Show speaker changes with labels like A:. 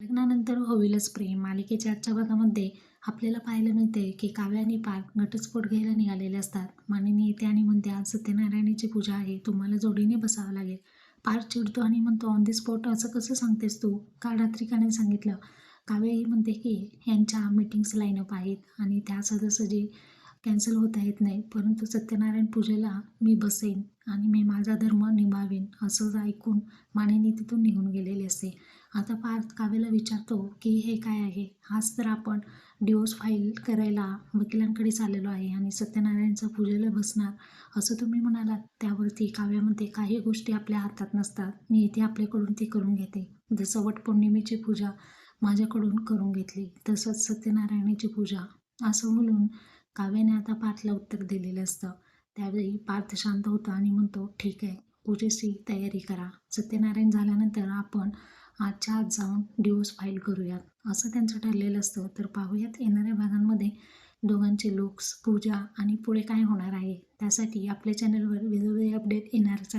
A: लग्नानंतर होईलच प्रेम. मालिकेच्या आजच्या भागामध्ये आपल्याला पाहायला मिळते की काव्या आणि पार्थ घटस्फोट घ्यायला निघालेले असतात. मानिनी येते आणि म्हणते आज सत्यनारायणाची पूजा आहे. तुम्हाला जोडीने बसावं लागेल. पार्थ चिडतो आणि म्हणतो ऑन द स्पॉट असं कसं सांगतेस तू? काल रात्री का नाही सांगितलं? काव्याही म्हणते की यांच्या मीटिंग्स लाईनअप आहेत आणि त्या सदस्य जे कॅन्सल होता येत नाही परंतु सत्यनारायण पूजेला मी बसेन आणि मी माझा धर्म निभावेन असं ऐकून मानेनी तिथून निघून गेलेले असते आता पार्थ काव्याला विचारतो की हे काय आहे? हाच तर आपण डिवोर्स फाईल करायला वकिलांकडे चाललेलो आहे आणि सत्यनारायणचं पूजेला बसणार असं तुम्ही म्हणालात. त्यावरती काव्यामध्ये काही गोष्टी आपल्या हातात नसतात. मी इथे आपल्याकडून ती करून घेते. जसं वटपौर्णिमेची पूजा माझ्याकडून करून घेतली तसंच सत्यनारायणाची पूजा. असं बोलून काव्याने आता पार्थला उत्तर दिलेलं असतं. त्यावेळी पार्थ शांत होतो आणि म्हणतो ठीक आहे पूजेची तयारी करा. सत्यनारायण झाल्यानंतर आपण आजच्या आज जाऊन डिवोर्स फाईल करूयात. असं त्यांचं ठरलेलं असतं. तर पाहूयात येणाऱ्या भागांमध्ये दोघांचे लुक्स पूजा आणि पुढे काय होणार आहे त्यासाठी आपल्या चॅनलवर वेगवेगळे अपडेट येणारच आहे